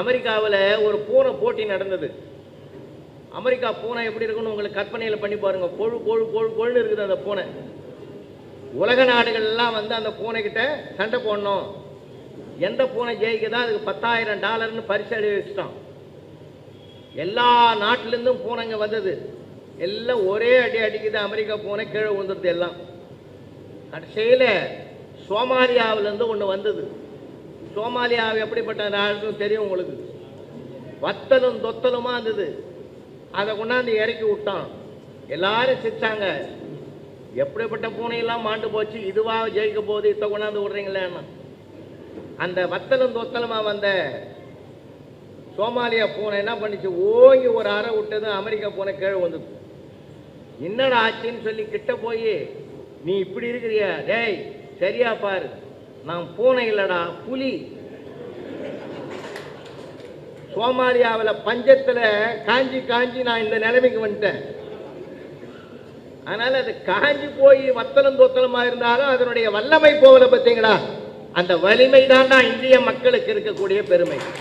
அமெரிக்காவில் ஒரு பூனை போட்டி நடந்தது. அமெரிக்கா பூனை எப்படி இருக்குன்னு உங்களுக்கு கற்பனையில் பண்ணி பாருங்கள் கொழு கொழு கொழு கொழுன்னு இருக்குது அந்த பூனை. உலக நாடுகள்லாம் வந்து அந்த பூனைக்கிட்ட சண்டை போடணும். எந்த பூனை ஜெயிக்குதோ அதுக்கு பத்தாயிரம் டாலர்னு பரிசு அடி வச்சுட்டோம் எல்லா நாட்டிலேருந்தும் பூனைங்க வந்தது. எல்லாம் ஒரே அடி அடிக்குது அமெரிக்கா பூனை கீழே விழுந்துருது எல்லாம். கடைசியில் சோமாலியாவிலேருந்து ஒன்று வந்தது. சோமாலியா எப்படிப்பட்ட நாடுன்னு தெரியும் உங்களுக்கு? வத்தலும் தொத்தலுமா இருந்தது. அதை கொண்டாந்து இறக்கி விட்டான். எல்லாரும் சிரிச்சாங்க. எப்படிப்பட்ட பூனையெல்லாம் மாண்டு போச்சு? இதுவா ஜெயிக்க போகுது இத்த கொண்டாந்து விடுறீங்களேன்னா அந்த வத்தலும் தொத்தலுமா வந்த சோமாலியா பூனை என்ன பண்ணிச்சு? ஓங்கி ஒரு அறை விட்டதும் அமெரிக்கா பூனை கீழே வந்தது. என்னடா ஆச்சுன்னு சொல்லி கிட்ட போய் நீ இப்படி இருக்கிறியா? டேய் சரியா பாரு. நான் பூனை இல்லடா புலி. சோமாலியாவில் பஞ்சத்தில் காஞ்சி காஞ்சி நான் இந்த நிலைமைக்கு வந்துட்டேன். அதனால அது காஞ்சி போய் வத்தலம் தோத்தலமாக இருந்தாலும் அதனுடைய வல்லமை போகலை பார்த்தீங்களா அந்த வலிமை தான்டா இந்திய மக்களுக்கு இருக்கக்கூடிய பெருமை.